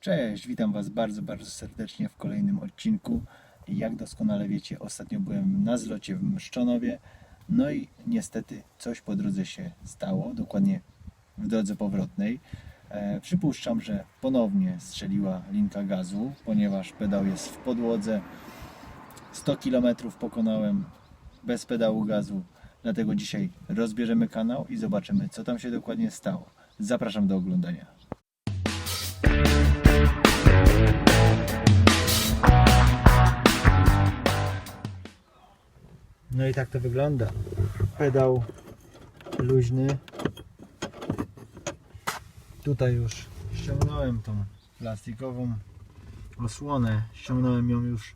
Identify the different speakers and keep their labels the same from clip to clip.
Speaker 1: Cześć, witam Was bardzo, bardzo serdecznie w kolejnym odcinku. Jak doskonale wiecie, ostatnio byłem na zlocie w Mszczonowie, no i niestety coś po drodze się stało, dokładnie w drodze powrotnej. E, przypuszczam, że ponownie strzeliła linka gazu, ponieważ pedał jest w podłodze. 100 km pokonałem bez pedału gazu, dlatego dzisiaj rozbierzemy kanał i zobaczymy, co tam się dokładnie stało. Zapraszam do oglądania. No i tak to wygląda. Pedał luźny. Tutaj już ściągnąłem tą plastikową osłonę. Ściągnąłem ją już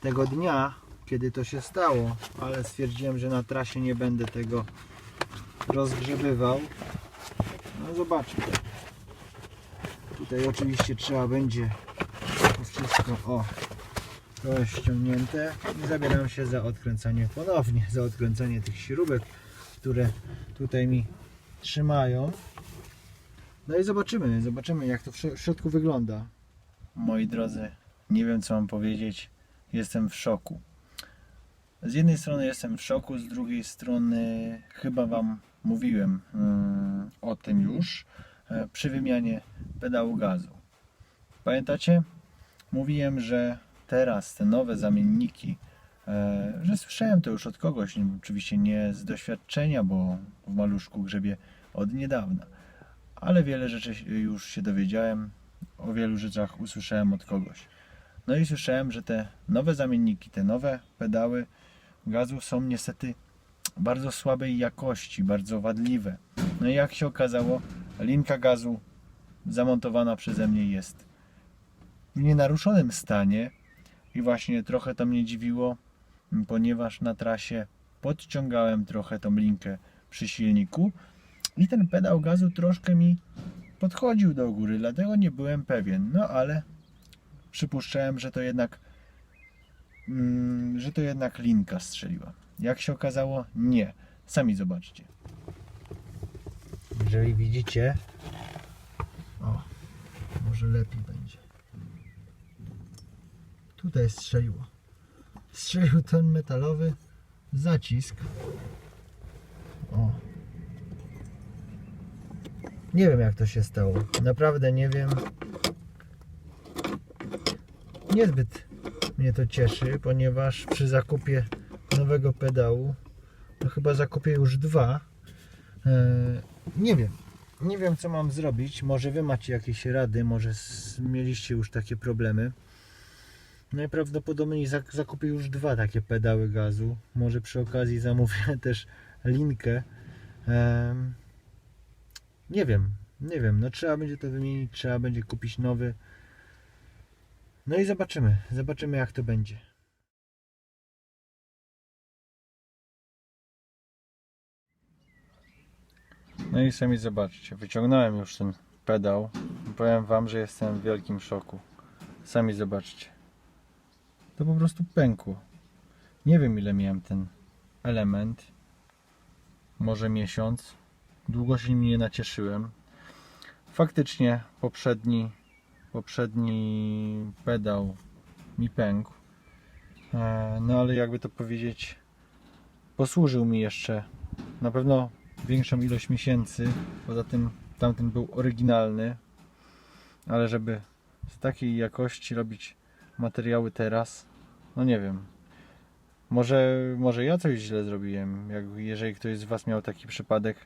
Speaker 1: tego dnia, kiedy to się stało, ale stwierdziłem, że na trasie nie będę tego rozgrzebywał. No zobaczmy. Tutaj oczywiście trzeba będzie to wszystko o to jest ściągnięte i zabieram się za odkręcanie ponownie, za odkręcanie tych śrubek, które tutaj mi trzymają. No i zobaczymy, zobaczymy jak to w śro- w środku wygląda. Moi drodzy, nie wiem co mam powiedzieć, jestem w szoku. Z jednej strony jestem w szoku, z drugiej strony chyba Wam mówiłem mm, o tym już e, przy wymianie pedału gazu. Pamiętacie? Mówiłem, że teraz te nowe zamienniki, e, że słyszałem to już od kogoś, oczywiście nie z doświadczenia, bo w maluszku grzebie od niedawna, ale wiele rzeczy już się dowiedziałem, o wielu rzeczach usłyszałem od kogoś. No i słyszałem, że te nowe zamienniki, te nowe pedały gazu są niestety bardzo słabej jakości, bardzo wadliwe. No i jak się okazało, linka gazu zamontowana przeze mnie jest w nienaruszonym stanie i właśnie trochę to mnie dziwiło, ponieważ na trasie podciągałem trochę tą linkę przy silniku i ten pedał gazu troszkę mi podchodził do góry, dlatego nie byłem pewien. No ale przypuszczałem, że to jednak mm, że to jednak linka strzeliła. Jak się okazało, nie. Sami zobaczcie. Jeżeli widzicie, o, może lepiej będzie. Tutaj strzeliło. Strzelił ten metalowy zacisk. O. Nie wiem jak to się stało. Naprawdę nie wiem. Niezbyt mnie to cieszy, ponieważ przy zakupie nowego pedału, no chyba zakupię już dwa. e, nie wiem. Nie wiem co mam zrobić. Może wy macie jakieś rady, może mieliście już takie problemy. Najprawdopodobniej zak- zakupię już dwa takie pedały gazu. Może przy okazji zamówię też linkę. Nie wiem, nie wiem. No trzeba będzie to wymienić, trzeba będzie kupić nowy. No i zobaczymy, zobaczymy jak to będzie. No i sami zobaczcie, wyciągnąłem już ten pedał. Powiem wam, że jestem w wielkim szoku. Sami zobaczcie. To po prostu pękło. Nie wiem ile miałem ten element. Może miesiąc. Długo się nim nie nacieszyłem. Faktycznie poprzedni poprzedni pedał mi pękł. E, No ale jakby to powiedzieć, posłużył mi jeszcze na pewno większą ilość miesięcy. Poza tym tamten był oryginalny, ale żeby z takiej jakości robić materiały teraz, no nie wiem. Może, może ja coś źle zrobiłem. Jak, jeżeli ktoś z Was miał taki przypadek,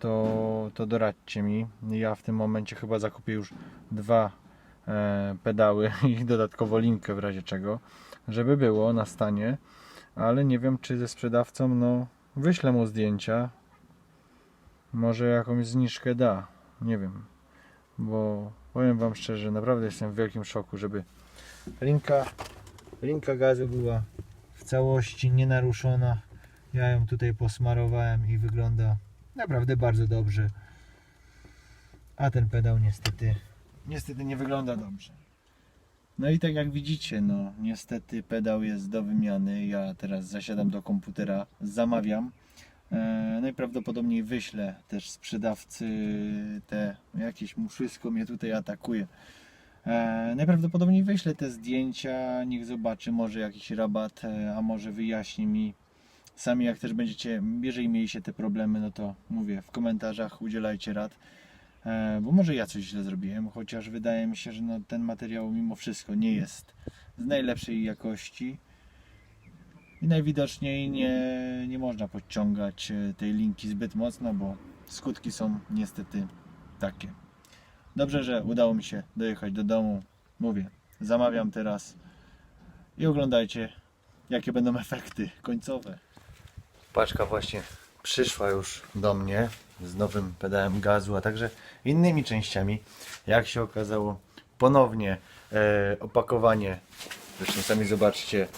Speaker 1: to, to doradźcie mi. Ja w tym momencie chyba zakupię już dwa e, pedały i dodatkowo linkę w razie czego, żeby było na stanie, ale nie wiem czy ze sprzedawcą, no wyślę mu zdjęcia, może jakąś zniżkę da, nie wiem, bo powiem Wam szczerze, naprawdę jestem w wielkim szoku, żeby linka, linka gazu była w całości nienaruszona, ja ją tutaj posmarowałem i wygląda naprawdę bardzo dobrze, a ten pedał niestety niestety nie wygląda dobrze. No i tak jak widzicie, no niestety pedał jest do wymiany. Ja teraz zasiadam do komputera, zamawiam. E, najprawdopodobniej wyślę też sprzedawcy te jakieś muszysko mnie tutaj atakuje. E, najprawdopodobniej wyślę te zdjęcia, niech zobaczy, może jakiś rabat, e, a może wyjaśni mi. Sami jak też będziecie, jeżeli mieliście te problemy, no to mówię, w komentarzach udzielajcie rad. E, bo może ja coś źle zrobiłem, chociaż wydaje mi się, że no, ten materiał mimo wszystko nie jest z najlepszej jakości. I najwidoczniej nie, nie można podciągać e, tej linki zbyt mocno, bo skutki są niestety takie. Dobrze, że udało mi się dojechać do domu. Mówię, zamawiam teraz i oglądajcie, jakie będą efekty końcowe. Paczka właśnie przyszła już do mnie z nowym pedałem gazu, a także innymi częściami. Jak się okazało, ponownie e, opakowanie, zresztą sami zobaczcie,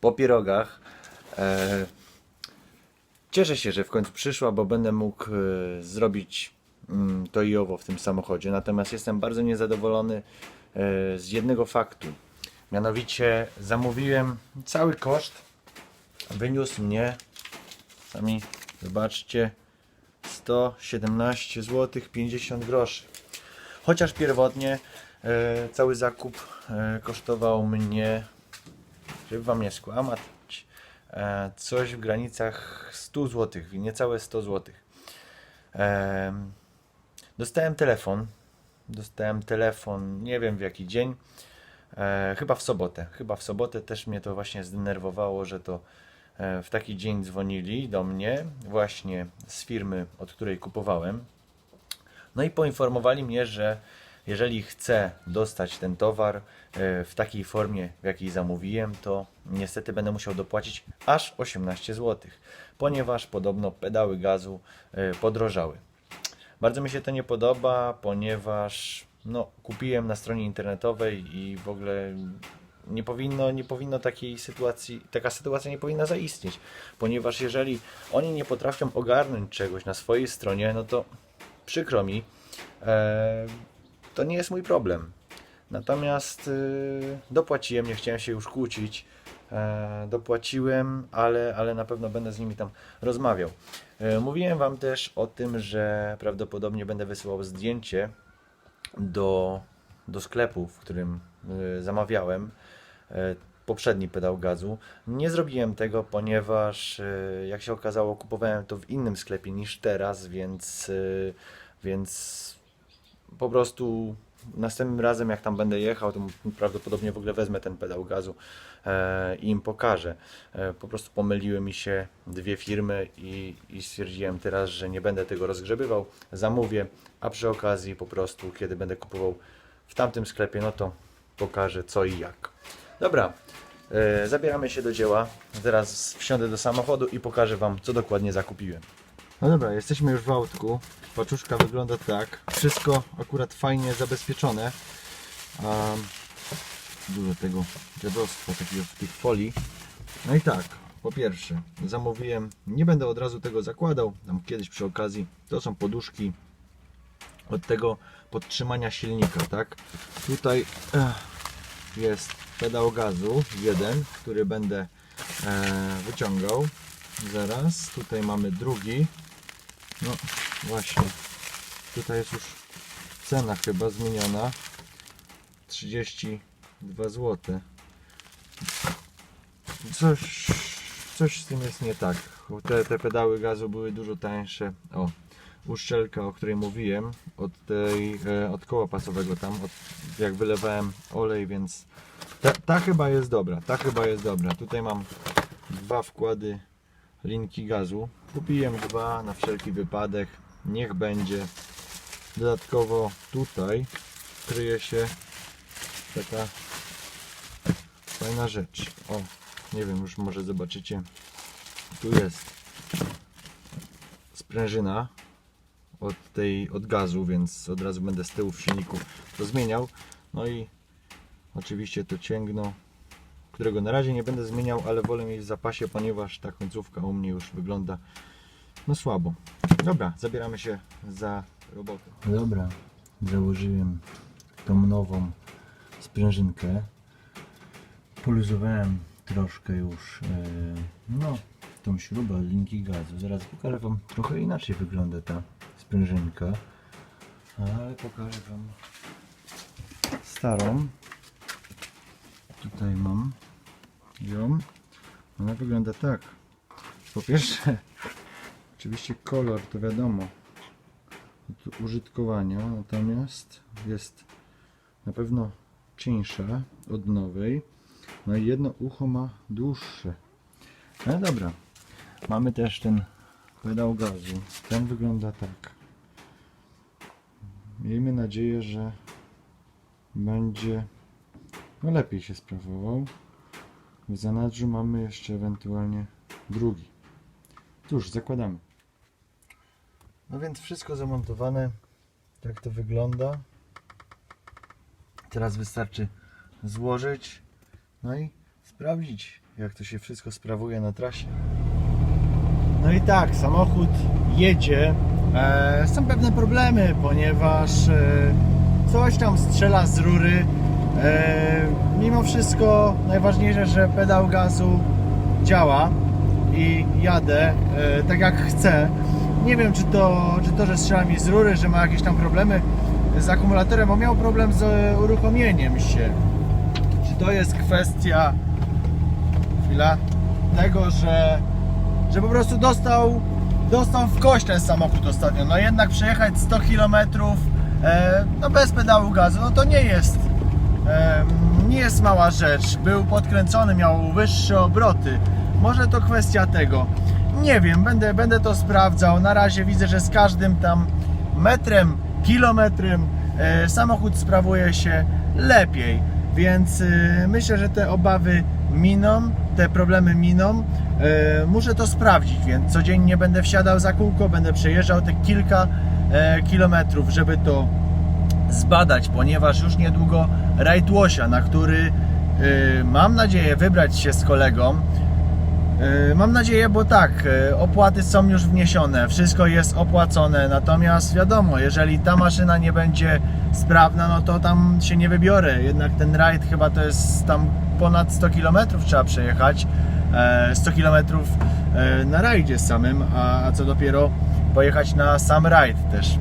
Speaker 1: po pierogach. E, cieszę się, że w końcu przyszła, bo będę mógł e, zrobić to i owo w tym samochodzie. Natomiast jestem bardzo niezadowolony e, z jednego faktu. Mianowicie zamówiłem cały koszt. Wyniósł mnie, sami zobaczcie, 117 zł 50 groszy. Chociaż pierwotnie e, cały zakup e, kosztował mnie, żeby wam nie skłamać, e, coś w granicach 100 zł, niecałe 100 zł. E, dostałem telefon, dostałem telefon, nie wiem w jaki dzień, e, chyba w sobotę. Chyba w sobotę też mnie to właśnie zdenerwowało, że to e, w taki dzień dzwonili do mnie, właśnie z firmy, od której kupowałem. No i poinformowali mnie, że jeżeli chcę dostać ten towar e, w takiej formie, w jakiej zamówiłem, to niestety będę musiał dopłacić aż 18 zł, ponieważ podobno pedały gazu e, podrożały. Bardzo mi się to nie podoba, ponieważ no, kupiłem na stronie internetowej i w ogóle nie powinno, nie powinno takiej sytuacji, taka sytuacja nie powinna zaistnieć, ponieważ jeżeli oni nie potrafią ogarnąć czegoś na swojej stronie, no to przykro mi, e, to nie jest mój problem. Natomiast y, dopłaciłem, nie chciałem się już kłócić. E, dopłaciłem, ale, ale na pewno będę z nimi tam rozmawiał. E, mówiłem Wam też o tym, że prawdopodobnie będę wysyłał zdjęcie do, do sklepu, w którym y, zamawiałem e, poprzedni pedał gazu. Nie zrobiłem tego, ponieważ e, jak się okazało, kupowałem to w innym sklepie niż teraz, więc, e, więc po prostu następnym razem, jak tam będę jechał, to prawdopodobnie w ogóle wezmę ten pedał gazu e, i im pokażę. E, po prostu pomyliły mi się dwie firmy i, i stwierdziłem teraz, że nie będę tego rozgrzebywał. Zamówię, a przy okazji po prostu, kiedy będę kupował w tamtym sklepie, no to pokażę co i jak. Dobra, e, zabieramy się do dzieła. Zaraz wsiądę do samochodu i pokażę Wam, co dokładnie zakupiłem. No dobra, jesteśmy już w autku. Paczuszka wygląda tak. Wszystko akurat fajnie zabezpieczone. Um, dużo tego dziadostwa takiego w tych folii. No i tak, po pierwsze, zamówiłem, nie będę od razu tego zakładał, tam kiedyś przy okazji, to są poduszki od tego podtrzymania silnika, tak? Tutaj eh, jest pedał gazu, jeden, który będę e, wyciągał. Zaraz, tutaj mamy drugi. No właśnie, tutaj jest już cena chyba zmieniona. 32 zł. Coś, coś z tym jest nie tak. Te, te pedały gazu były dużo tańsze. O, uszczelka, o której mówiłem, od tej, e, od koła pasowego tam, od, jak wylewałem olej, więc ta, ta chyba jest dobra, ta chyba jest dobra. Tutaj mam dwa wkłady linki gazu. Kupiłem dwa na wszelki wypadek. Niech będzie. Dodatkowo tutaj kryje się taka fajna rzecz. O, nie wiem, już może zobaczycie. Tu jest sprężyna od tej, od gazu, więc od razu będę z tyłu w silniku to zmieniał. No i oczywiście to cięgno, którego na razie nie będę zmieniał, ale wolę mieć w zapasie, ponieważ ta końcówka u mnie już wygląda no słabo. Dobra, zabieramy się za robotę. Dobra, założyłem tą nową sprężynkę. Poluzowałem troszkę już e, no, tą śrubę linki gazu. Zaraz pokażę Wam trochę inaczej wygląda ta sprężynka. Ale pokażę Wam starą. Tutaj mam ją. Ona wygląda tak. Po pierwsze, oczywiście kolor to wiadomo od użytkowania, natomiast jest na pewno cieńsza od nowej. No i jedno ucho ma dłuższe. No dobra. Mamy też ten pedał gazu. Ten wygląda tak. Miejmy nadzieję, że będzie no lepiej się sprawował. W zanadrzu mamy jeszcze ewentualnie drugi. Cóż, zakładamy. No więc wszystko zamontowane. Tak to wygląda. Teraz wystarczy złożyć, no i sprawdzić, jak to się wszystko sprawuje na trasie. No i tak, samochód jedzie. E, są pewne problemy, ponieważ e, coś tam strzela z rury. E, mimo wszystko najważniejsze, że pedał gazu działa i jadę e, tak jak chcę. Nie wiem, czy to, czy to, że strzela mi z rury, że ma jakieś tam problemy z akumulatorem, bo miał problem z uruchomieniem się. Czy to jest kwestia chwila tego, że, że po prostu dostał, dostał w kość ten samochód ostatnio. No jednak przejechać 100 km e, no bez pedału gazu, no to nie jest nie jest mała rzecz. Był podkręcony, miał wyższe obroty. Może to kwestia tego. Nie wiem, będę, będę to sprawdzał. Na razie widzę, że z każdym tam metrem, kilometrem e, samochód sprawuje się lepiej. Więc e, myślę, że te obawy miną, te problemy miną. E, muszę to sprawdzić, więc codziennie będę wsiadał za kółko, będę przejeżdżał te kilka kilometrów, żeby to zbadać, ponieważ już niedługo rajd Łosia, na który y, mam nadzieję wybrać się z kolegą. Y, mam nadzieję, bo tak, y, opłaty są już wniesione, wszystko jest opłacone, natomiast wiadomo, jeżeli ta maszyna nie będzie sprawna, no to tam się nie wybiorę. Jednak ten rajd chyba to jest tam ponad 100 km trzeba przejechać. E, 100 km e, na rajdzie samym, a co dopiero pojechać na sam rajd też.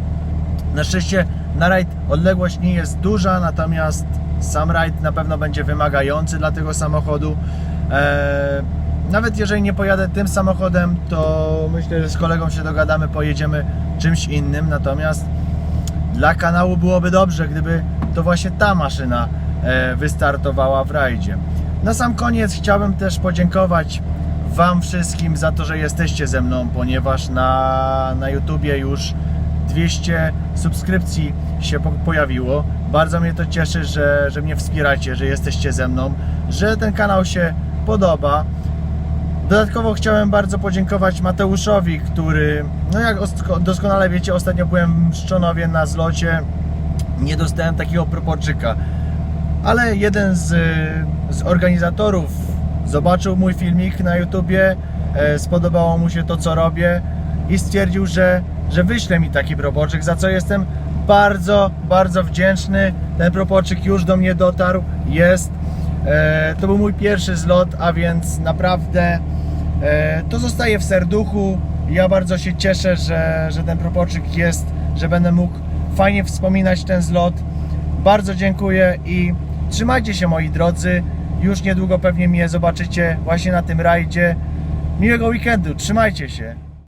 Speaker 1: Na szczęście na rajd odległość nie jest duża, natomiast sam rajd na pewno będzie wymagający dla tego samochodu. Eee, nawet jeżeli nie pojadę tym samochodem, to myślę, że z kolegą się dogadamy, pojedziemy czymś innym. Natomiast dla kanału byłoby dobrze, gdyby to właśnie ta maszyna e, wystartowała w rajdzie. Na sam koniec chciałbym też podziękować Wam wszystkim za to, że jesteście ze mną, ponieważ na, na YouTubie już 200 subskrypcji się po- pojawiło. Bardzo mnie to cieszy, że, że mnie wspieracie, że jesteście ze mną, że ten kanał się podoba. Dodatkowo chciałem bardzo podziękować Mateuszowi, który, no jak os- doskonale wiecie, ostatnio byłem w Szczonowie na zlocie, nie dostałem takiego proporczyka, ale jeden z, z organizatorów zobaczył mój filmik na YouTubie, e, spodobało mu się to, co robię i stwierdził, że, że wyśle mi taki proporczyk, za co jestem bardzo, bardzo wdzięczny. Ten proporczyk już do mnie dotarł, jest. E, to był mój pierwszy zlot, a więc naprawdę e, to zostaje w serduchu. Ja bardzo się cieszę, że, że ten proporczyk jest, że będę mógł fajnie wspominać ten zlot. Bardzo dziękuję i trzymajcie się moi drodzy. Już niedługo pewnie mnie zobaczycie właśnie na tym rajdzie. Miłego weekendu, trzymajcie się.